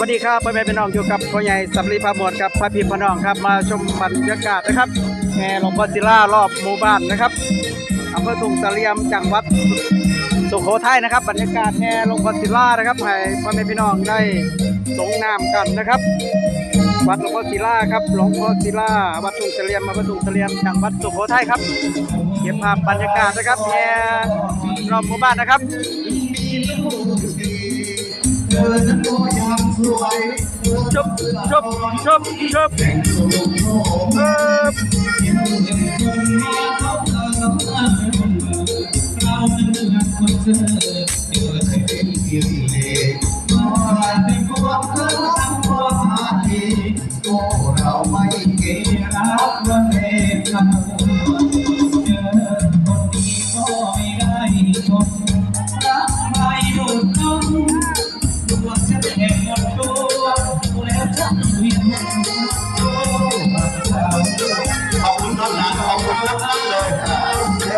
วัสดีครับพ่อแม่พี่น้องอยู่กับพ่อใหญ่สำลีพาหมวดกับพระพิมพ์พน้องครับ มาชมบรรยากาศนะครับแห่หลวงพ่อศิลารอบหมู่บ้านนะครับอำเภอตุงเลียมจังหวัดสุโขทัยนะครับ บรรยากาศแห่หลวงพ่อศิลานะครับให้พ่อแม่พี่น้องได้สงน้ำกันนะครับ วัดหลวงพ่อศิลาครับหลวงพ่อศิลาวัดตุงเลียมอำเภอตุงเลียมจังหวัดสุโขทัยครับเก็บภาพบรรยากาศนะครับแห่รอบหมู่บ้านนะครับ ชุบชุบชุบชุบเออข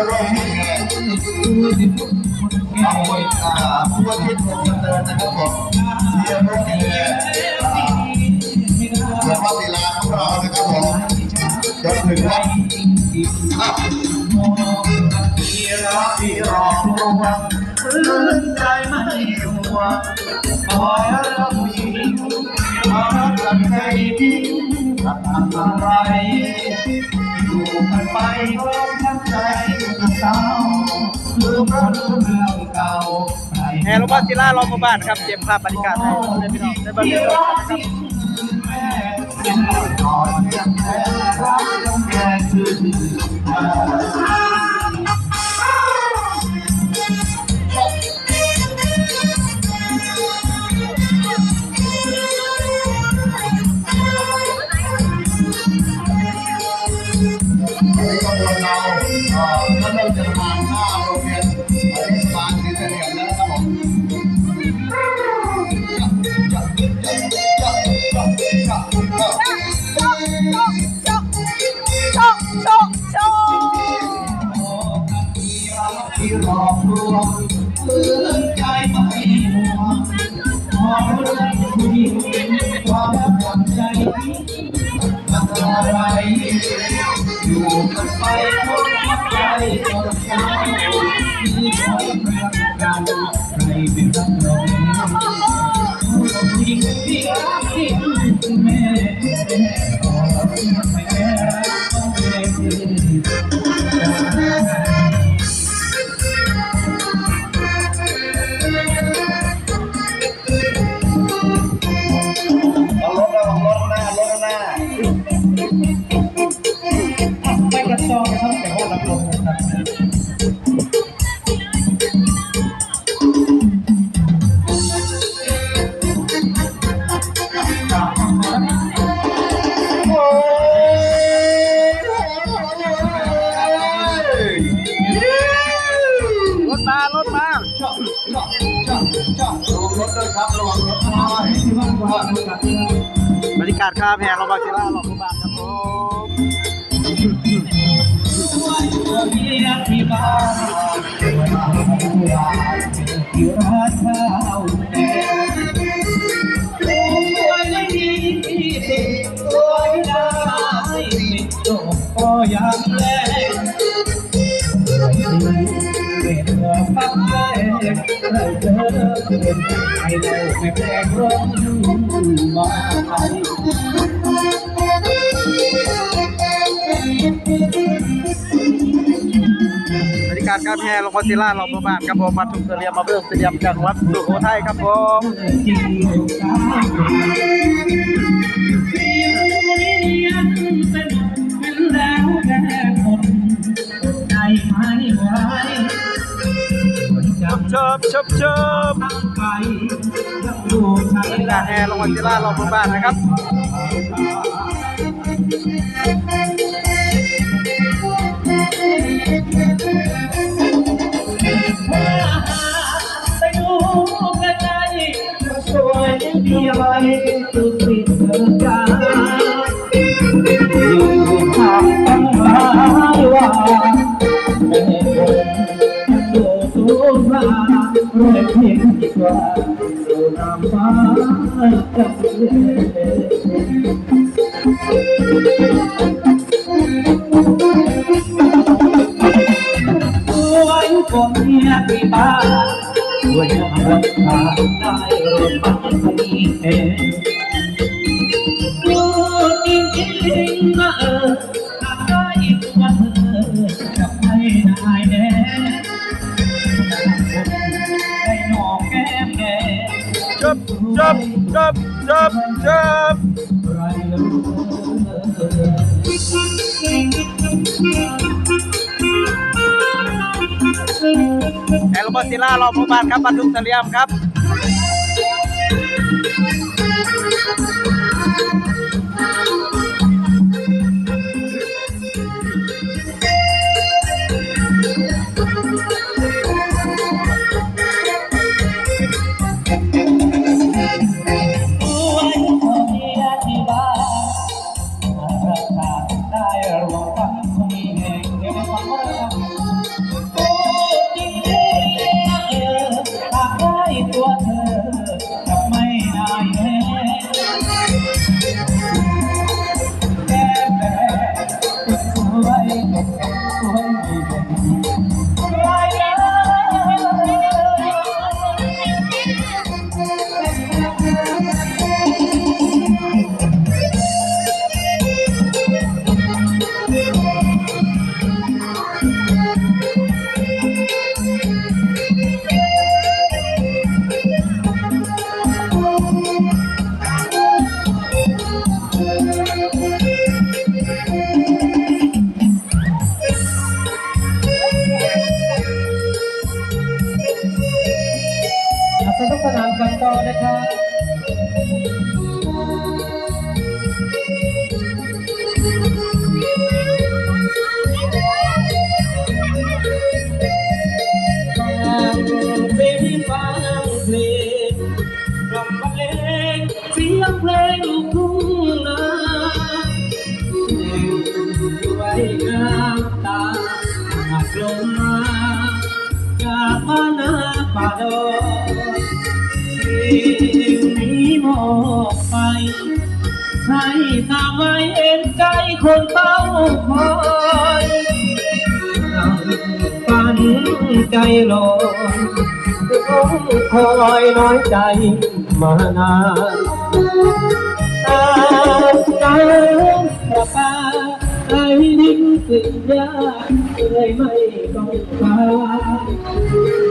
เรียกว่าให้แก่ขอบคุณอ่าผู้ว่าที่ผมเดินนะครับผมเรียกว่าให้แก่หลวงพ่อศิลาของเรานะครับผมจนถึงวัดที่รักที่รอตัวพื้นใจไม่หัวขอราผู้หญิงขอรักใจดีทำอะไรอยู่กันไปพร้อมทั้งใจ เก่าลืมเพราะลืมเรื่องเก่าแห่หลวงพ่อศิลารอบหมู่บ้านครับเก็บภาพบรรยากาศให้พี่น้องได้บันทึกนะครับขอเพียงแค่รัก Yeah. ด้วยครับระวังรถหน้าที่ว่ากาอากาศที่เราบรรยากาศครับแห่หลวงพ่อศิลารอบหมู่บ้านครับผมเรียกที่บ้านที่ร้านข้าวแดงโอ้ยไม่มีที่เด็กโอ้ยได้ไม่จบก็ยังแล เป็นเมื่อฟังแรกเราเจอเป็นไอ้เราไม่แปลงร้องมาไบรรยากาศครับแห่ลงพอศิลารอบหมู่บ้านครับผมวัดตุงเสลียมอำเภอเสลียมจังหวัดสุโขทัยครับผม ชิบเชิบเชิบตั้งไปยังอยู่ใช้บรรยากาศแห่หลวงพ่อศิลารอบหมู่บ้านนะครับไปดูใกล้ๆสวยมีอะไรตุสิเธอจ้า แม้เพียงที่ว่าสู่น้ำฟ้าจะเสียสวยกว่าเมียที่บ้านสวยงามราคาได้รถบัสมีเอง จับจับจับไรรู้แอลโมซิล่ารอบหมู่บ้านครับบรรทุกเสลียมครับ นาป่าดอยสิ่งนี้มอบไป ให้ตามไว้เอ็นใจคนเต้าคอยฝันใจลอยต้องคอยน้อยใจมานานตามตาประกาไอ้ดิ้งสึกยาเลยไม่ต้องการ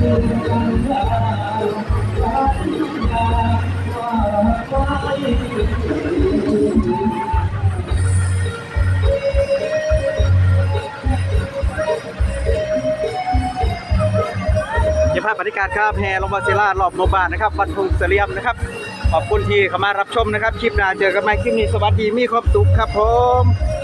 เมื่อลมพาคืนบ้านเสียภาพบรรยากาศครับแฮร์โรบอสิล่ารอบหมู่บ้านนะครับบ้านทงเสลียมนะครับ ขอบคุณที่เข้ามารับชมนะครับ คลิปหน้าเจอกันใหม่คลิปนี้สวัสดีมีความสุขครับผม